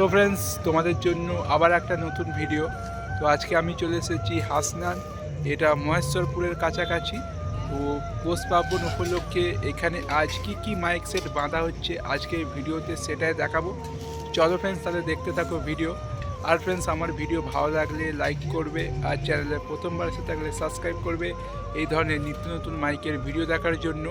তো ফ্রেন্ডস তোমাদের জন্য আবার একটা নতুন ভিডিও তো আজকে আমি চলে এসেছি হাসনান, এটা মহেশ্বরপুরের কাছাকাছি। তো পোষ পার্বণ উপলক্ষে এখানে আজ কি কি মাইক সেট বাঁধা হচ্ছে আজকে ভিডিওতে সেটাই দেখাবো। চলো ফ্রেন্ডস তাহলে দেখতে থাকো ভিডিও আর ফ্রেন্ডস আমার ভিডিও ভালো লাগলে লাইক করবে আর চ্যানেলে প্রথমবার এসে থাকলে সাবস্ক্রাইব করবে এই ধরনের নিত্য নতুন মাইকের ভিডিও দেখার জন্য।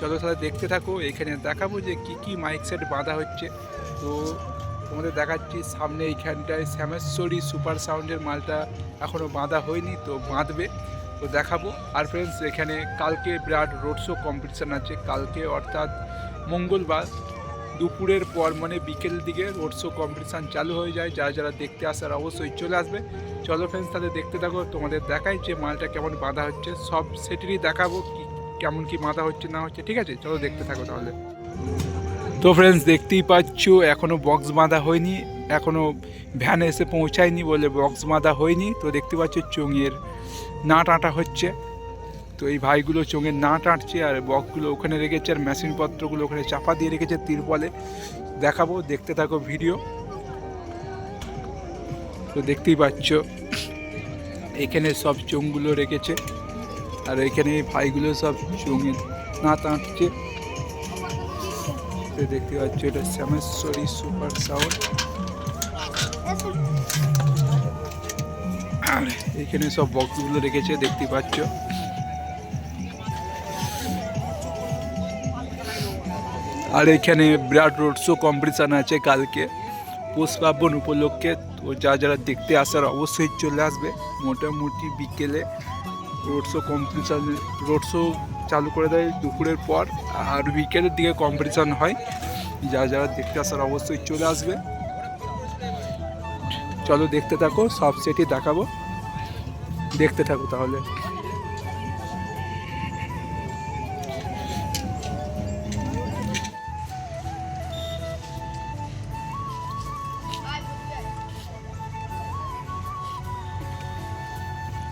চলো তাহলে দেখতে থাকো, এখানে দেখাবো যে কি কি মাইক সেট বাঁধা হচ্ছে। তো তোমাদের দেখাচ্ছি, সামনে এইখানটায় শ্যামেশ্বরী সুপার সাউন্ডের মালটা এখনও বাঁধা হয়নি, তো বাঁধবে। তো দেখাবো। আর ফ্রেন্ডস এখানে কালকে বিরাট রোড শো কম্পিটিশান আছে। কালকে অর্থাৎ মঙ্গলবার দুপুরের পর মানে বিকেল দিকে রোড শো কম্পিটিশান চালু হয়ে যায়। যারা যারা দেখতে আসার অবশ্যই চলে আসবে। চলো ফ্রেন্ডস তাহলে দেখতে থাকো, তোমাদের দেখাই যে মালটা কেমন বাঁধা হচ্ছে। সব সেটেরই দেখাবো কি, কেমন কি বাঁধা হচ্ছে, না হচ্ছে, ঠিক আছে? চলো দেখতে থাকো তাহলে। তো ফ্রেন্ডস দেখতেই পাচ্ছ এখনও বক্স বাঁধা হয়নি এখনও ভ্যানে এসে পৌঁছায়নি বলে বক্স বাঁধা হয়নি। তো দেখতে পাচ্ছ, চোঙের নাট আটা হচ্ছে। তো এই ভাইগুলো চোঙের নাট আঁটছে আর বক্সগুলো ওখানে রেখেছে আর মেশিনপত্রগুলো ওখানে চাপা দিয়ে রেখেছে তিরপলে। দেখাবো, দেখতে থাকো ভিডিও তো দেখতেই পাচ্ছ, এখানে সব চোঙগুলো রেখেছে। আর এখানে ভাইগুলো সব চোঙের নাট আঁটছে। তো দেখতে পাচ্ছ এটা শ্যামেশ্বরী সুপার সাউন্ড। আর এখানে সব বক্সগুলো রেখেছে, দেখতে পাচ্ছ। আর এখানে বিরাট রোড শো কম্পিটিশান আছে কালকে, পৌষ পার্বণ উপলক্ষে। তো যা যারা দেখতে আসার অবশ্যই চলে আসবে। মোটামুটি বিকেলে road show competition, road show চালু করে দেয় দুপুরের পর। আর বিকেলের দিকে কম্পিটিশান হয়। যা যারা দেখতে আসার অবশ্যই চলে আসবে। চলো দেখতে থাকো, সব সেটই দেখাবো। দেখতে থাকো তাহলে।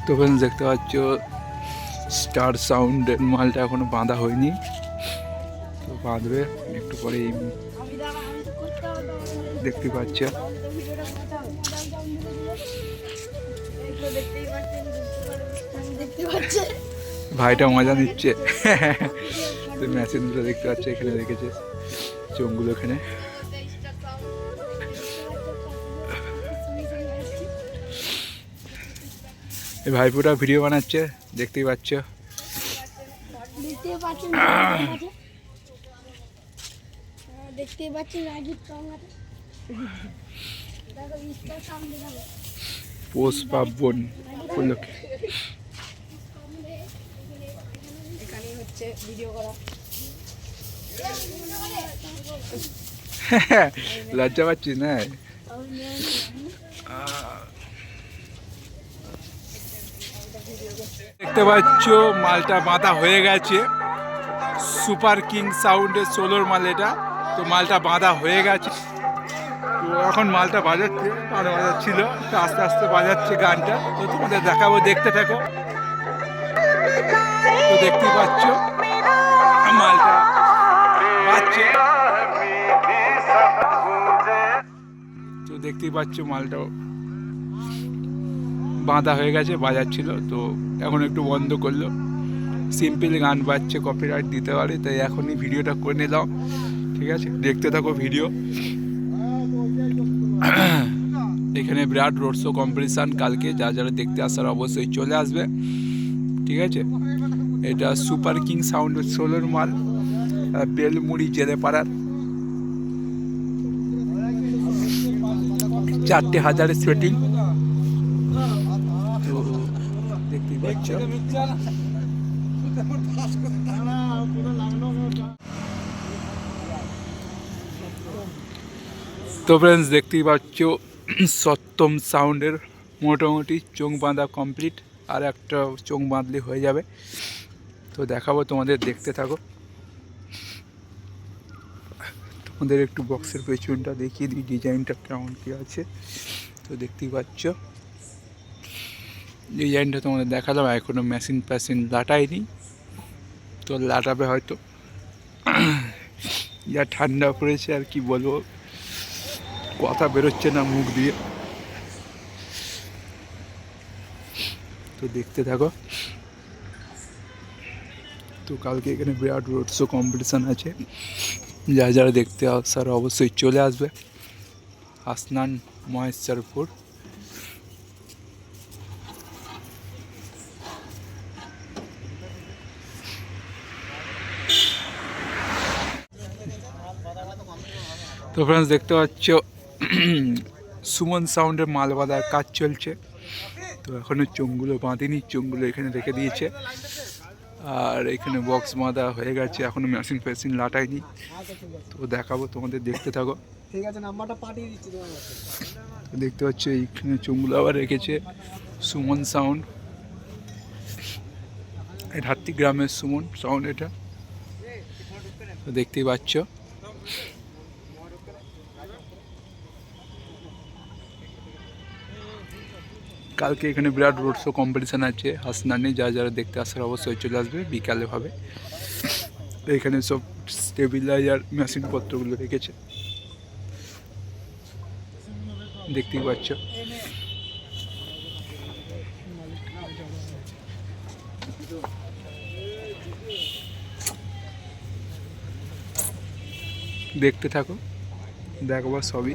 তো দেখতে পাচ্ছ স্টার সাউন্ডের মালটা এখনও বাঁধা হয়নি। তো বাঁধবে, একটু পরে দেখতে পাচ্ছ। ভাইটা মজা নিচ্ছে। তো মেশিনগুলো দেখতে পাচ্ছ, এখানে রেখেছে চোখগুলো এখানে এই ভাইপুরা ভিডিও বানাচ্ছে দেখতেই পাচ্ছ। দেখতে পাচ্ছেন দেখো পোষ পার্বণ উপলক্ষে। এখানে হচ্ছে ভিডিও করা। লজ্জা পাচ্ছিস না? দেখতে পাচ্ছ, মালটা বাঁধা হয়ে গেছে। সুপার কিং সাউন্ডের সোলোর মাল এটা। তো মালটা বাঁধা হয়ে গেছে। তো এখন মালটা বাজাচ্ছে গান বাজাচ্ছিল। তো আস্তে আস্তে বাজাচ্ছে গানটা। তো তোমাদের দেখাবো, দেখতে থাকো। তো দেখতেই পাচ্ছ, মালটা বাজছে। তো দেখতেই পাচ্ছ মালটাও বাঁধা হয়ে গেছে, বাজাচ্ছিল। তো এখন একটু বন্ধ করল। সিম্পল গান বাজছে কপিরাইট দিতে পারে, তাই এখনই ভিডিওটা করে নিলাম ঠিক আছে? দেখতে থাকো ভিডিও। এখানে বিরাট রোড শো কম্পিটিশান কালকে যা যারা দেখতে আসার অবশ্যই চলে আসবে, ঠিক আছে? এটা সুপার কিং সাউন্ড সোলোর মাল বেলমুড়ি জেলে পাড়ার চারটে হাজারের সেটিং তো তো ফ্রেন্ডস দেখতেই পাচ্ছ, সপ্তম সাউন্ডের মোটামুটি চোখ বাঁধা কমপ্লিট আর একটা চোখ বাঁধলে হয়ে যাবে। তো দেখাবো তোমাদের, দেখতে থাকো। তোমাদের একটু বক্সের পেছনটা দেখিয়ে দিই ডিজাইনটা কেমন কী আছে। তো দেখতেই পাচ্ছ। ডিজাইনটা তোমাদের দেখালাম এখনও মেশিন ফ্যাশিন লাটাইনি। তো লাটাবে হয়তো। যা ঠান্ডা পড়েছে আর কি বলব, কথা বেরোচ্ছে না মুখ দিয়ে। তো দেখতে থাকো। তো কালকে এখানে বিরাট রোড শো কম্পিটিশান আছে। যা যারা দেখতে আসার অবশ্যই চলে আসবে। হাসনান মহেশ্বরপুর। তো ফ্রেন্ডস দেখতে পাচ্ছ সুমন সাউন্ডের মাল বাঁধার কাজ চলছে। তো এখনও চোঙগুলো বাঁধেনি চোঙগুলো এখানে রেখে দিয়েছে। আর এখানে বক্স বাঁধা হয়ে গেছে এখনও মেশিন ফেশিন লাটাইনি। তো দেখাবো তোমাদের দেখতে থাকো। ঠিক আছে নাম্বারটা পাঠিয়ে দিচ্ছি তোমার দেখতে পাচ্ছ এইখানে চোঙগুলো আবার রেখেছে সুমন সাউন্ড এটা হাত্তি গ্রামের সুমন সাউন্ড এটা। তো দেখতেই পাচ্ছ। কালকে এখানে বিরাট রোড শো কম্পিটিশান আছে, হাসনানি যা যারা দেখতে আসার অবশ্যই চলে আসবে, বিকালে হবে। এখানে সব স্টেবিলাইজার মেশিনপত্রগুলো রেখেছে। দেখতেই পাচ্ছ। দেখতে থাকো দেখবার সবই।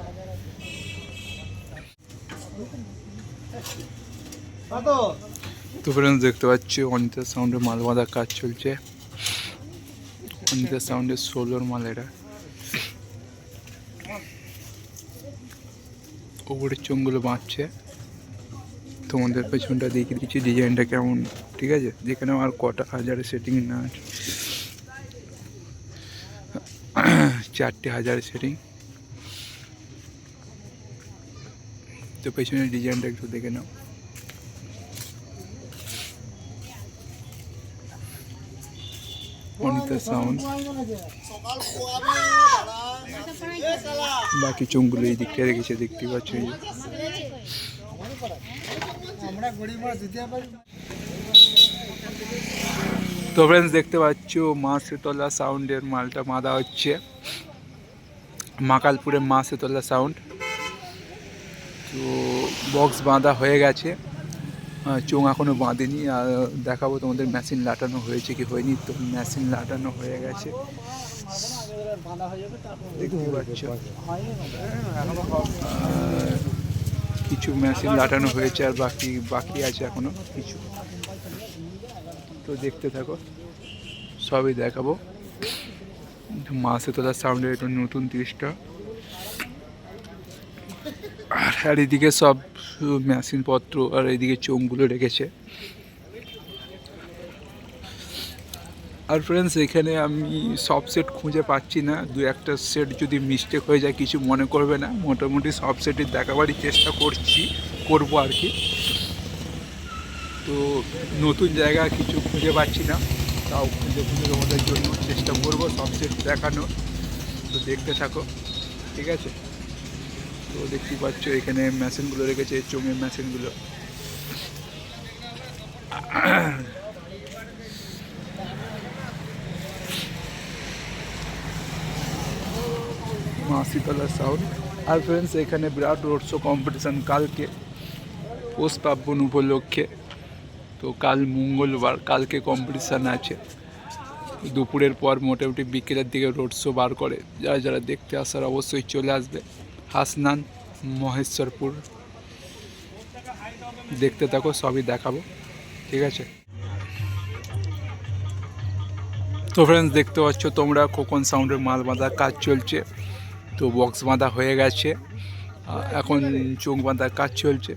তো ফ্রেন্ডস দেখতে পাচ্ছ অনিতা সাউন্ডের মাল বাঁধার কাজ চলছে। অনিতা সাউন্ডের ষোলোর মাল এটা। ওপরের চোঙগুলো বাঁধছে। তোমাদের পেছনটা দেখিয়ে দিচ্ছি ডিজাইনটা কেমন, ঠিক আছে? যেখানে আর কটা হাজারের সেটিং না চারটে হাজারের সেটিং তো পেছনের ডিজাইনটা একটু দেখে নাও। বাকি চোঙগুলো এই দিকটা রেখেছে, দেখতে পাচ্ছ তো ফ্রেন্ডস দেখতে পাচ্ছ মা শীতলা সাউন্ডের মালটা বাঁধা হচ্ছে। মাকালপুরের মা শীতলা সাউন্ড তো বক্স বাঁধা হয়ে গেছে। চোঙ এখনও বাঁধেনি। আর দেখাবো তোমাদের মেশিন লাটানো হয়েছে কি হয়নি। তো মেশিন লাটানো হয়ে গেছে। কিছু মেশিন লাটানো হয়েছে আর বাকি বাকি আছে এখনও কিছু। তো দেখতে থাকো। সবই দেখাবো। মাসে তোলার সাউন্ডের একটু নতুন তিরিশটা। আর এদিকে সব মেশিন পত্র আর এদিকে চোঙগুলো রেখেছে। আর ফ্রেন্ডস এখানে আমি সব সেট খুঁজে পাচ্ছি না। দু একটা সেট যদি মিস্টেক হয়ে যায়, কিছু মনে করবে না। মোটামুটি সব সেটই দেখাবারই চেষ্টা করছি, করব আর কি। তো নতুন জায়গা কিছু খুঁজে পাচ্ছি না। তাও খুঁজে খুঁজে তোমাদের জন্য চেষ্টা করব সব সেট দেখানোর। তো দেখতে থাকো। ঠিক আছে? তো দেখতে পাচ্ছ, এখানে মেশিনগুলো রেখেছে, চোঙের মেশিনগুলো। মাসিতলা সাউন্ড আর ফ্রেন্ডস এখানে বিরাট রোড শো কম্পিটিশান কালকে, পৌষ পার্বণ উপলক্ষে। তো কাল মঙ্গলবার, কালকে কম্পিটিশান আছে। দুপুরের পর মোটামুটি বিকেলের দিকে রোড শো বার করে। যারা যারা দেখতে আসার অবশ্যই চলে আসবে। হাসনান, মহেশ্বরপুর। দেখতে থাকো, সবই দেখাবো। ঠিক আছে? তো ফ্রেন্ডস দেখতে পাচ্ছ তোমরা খোকন সাউন্ডের মাল বাঁধার কাজ চলছে। তো বক্স বাঁধা হয়ে গেছে। এখন চোখ বাঁধার কাজ চলছে।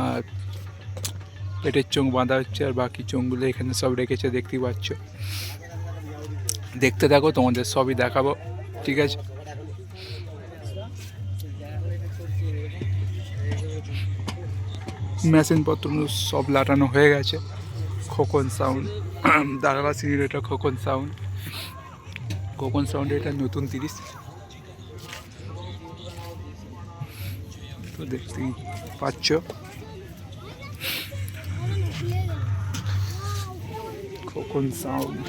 আর পেটের চোখ বাঁধা হচ্ছে আর বাকি চোখগুলো এখানে সব রেখেছে দেখতেই পাচ্ছ। দেখতে থাকো, তোমাদের সবই দেখাবো। ঠিক আছে? মেশিনপত্র সব লাটানো হয়ে গেছে। খোকন সাউন্ড দাঁড়াবা সিঁড়ির এটা খোকন সাউন্ড খোকন সাউন্ড এটা নতুন তিরিশ। তো দেখতেই পাচ্ছ। খোকন সাউন্ড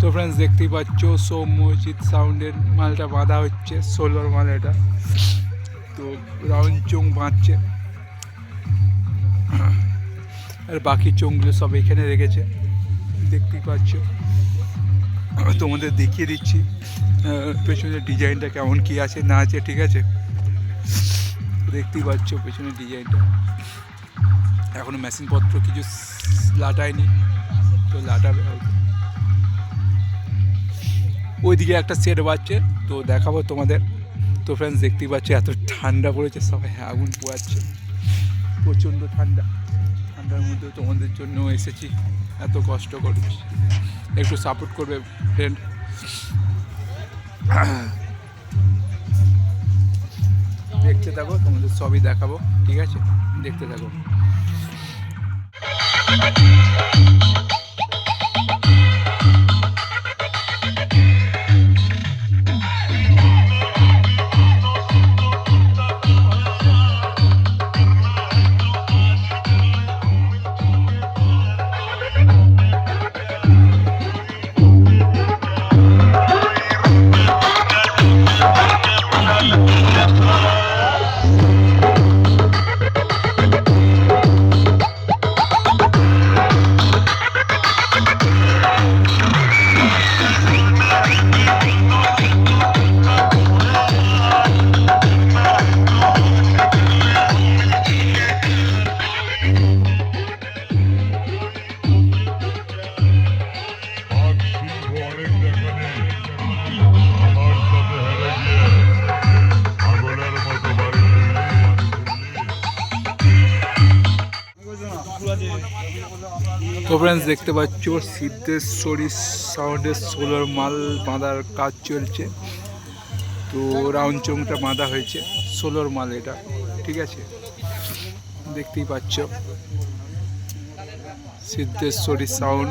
তো ফ্রেন্ডস দেখতেই পাচ্ছ সোম মসজিদ সাউন্ডের মালটা বাঁধা হচ্ছে সোলোর মাল এটা। তো রাউন্ড চোং বাঁধছে। আর বাকি চোঙগুলো সব এখানে রেখেছে। দেখতেই পাচ্ছ। তোমাদের দেখিয়ে দিচ্ছি পেছনের ডিজাইনটা কেমন, কি আছে, না আছে, ঠিক আছে? দেখতেই পাচ্ছ পেছনের ডিজাইনটা। এখনও মেশিনপত্র কিছু লাটায়নি, তো লাটাবে ওইদিকে একটা সেট বাজছে, তো দেখাবো তোমাদের। তো ফ্রেন্ডস দেখতেই পাচ্ছ এত ঠান্ডা পড়েছে, সবাই আগুন পোয়াচ্ছে। প্রচণ্ড ঠান্ডা। ঠান্ডার মধ্যে তোমাদের জন্য এসেছি, এত কষ্ট করছি একটু সাপোর্ট করবে ফ্রেন্ড দেখতে থাকো তোমাদের সবই দেখাবো ঠিক আছে? দেখতে থাকো। ফ্রেন্ডস দেখতে পাচ্ছ, সিদ্ধেশ্বরী সাউন্ডের সোলার মাল বাঁধার কাজ চলছে। তো রাউন্ড চোংটা বাঁধা হয়েছে সোলার মাল এটা, ঠিক আছে? দেখতেই পাচ্ছ। সিদ্ধেশ্বরী সাউন্ড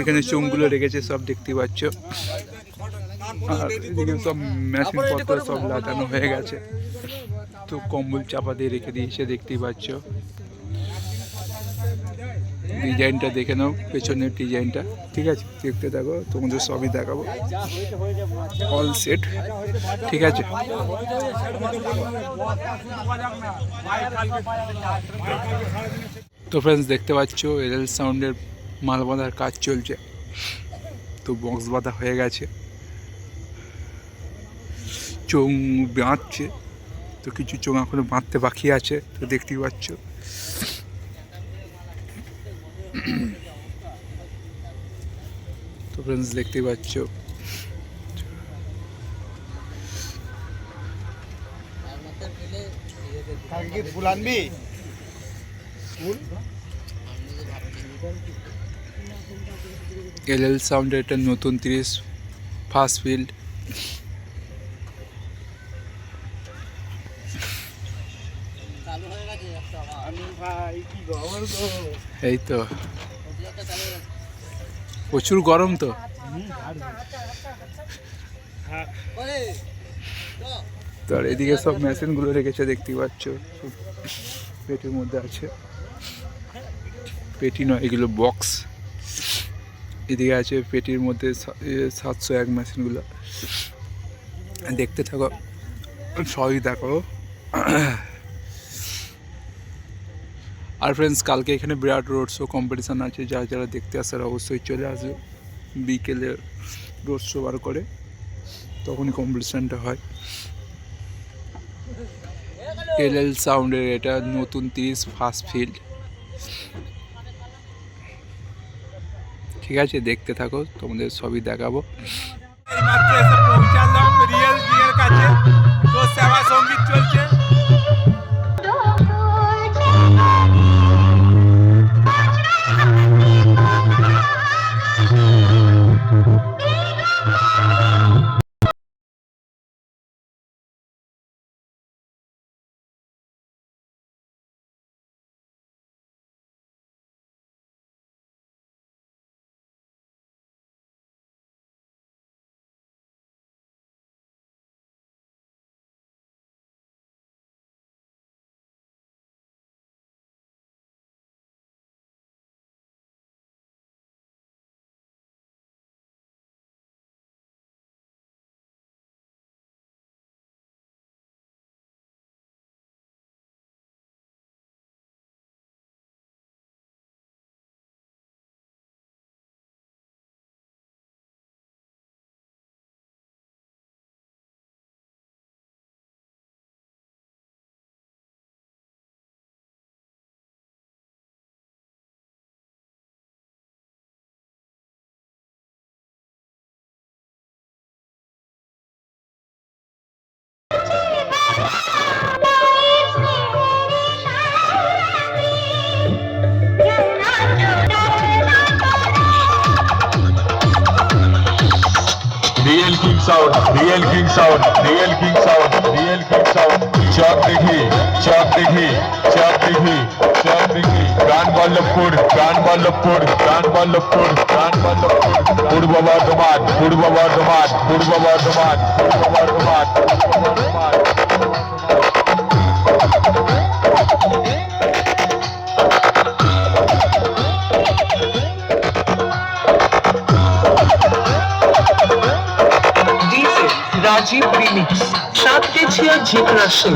এখানে চোঙগুলো রেখেছে, সব দেখতেই পাচ্ছ। আর সব মেশিন পত্র সব লাগানো হয়ে গেছে। তো কম্বল চাপা দিয়ে রেখে দিয়েছে, দেখতেই পাচ্ছ। ডিজাইনটা দেখে নাও, পেছনের ডিজাইনটা। ঠিক আছে? দেখতে থাকো, তোমাদের সবই দেখাবো। অল সেট ঠিক আছে? তো ফ্রেন্ডস দেখতে পাচ্ছ এল সাউন্ডের মাল বাঁধার কাজ চলছে। তো বক্স বাঁধা হয়ে গেছে। চোং বাঁধছে। তো কিছু চোখ এখনও বাঁধতে বাকি আছে, তো দেখতেই পাচ্ছ। তো ফ্রেন্ডস দেখতেই পাচ্ছ। ফুল আনবি? এল এল সাউন্ডের একটা নতুন তিরিশ ফার্স্ট ফিল্ড এই তো প্রচুর গরম তো। তো আর এদিকে সব মেশিনগুলো রেখেছে, দেখতেই পাচ্ছ। পেটির মধ্যে আছে। পেটি নয়, এগুলো বক্স। এদিকে আছে পেটির মধ্যে সাতশো এক মেশিনগুলো। দেখতে থাকো, সবই দেখো। আর ফ্রেন্ডস কালকে এখানে বিরাট রোড শো কম্পিটিশান আছে, যারা যারা দেখতে আসার অবশ্যই চলে আসবে। বিকেলে রোড শো বার করে, তখনই কম্পিটিশানটা হয়। এল এল সাউন্ডের এটা নতুন তিরিশ ফার্স্ট ফিল্ড ঠিক আছে, দেখতে থাকো, তোমাদের সবই দেখাবো। Real king sound real king sound real king sound real king sound चौक देखी चौक देखी चौक देखी चौक देखी कान बल्लभपुर कान बल्लभपुर कान बल्लभपुर कान बल्लभपुर पूर्व बर्धमान पूर्व बर्धमान पूर्व बर्धमान पूर्व बर्धमान রাজীব রিমিক্স সাত গেছি আর জিম রাশে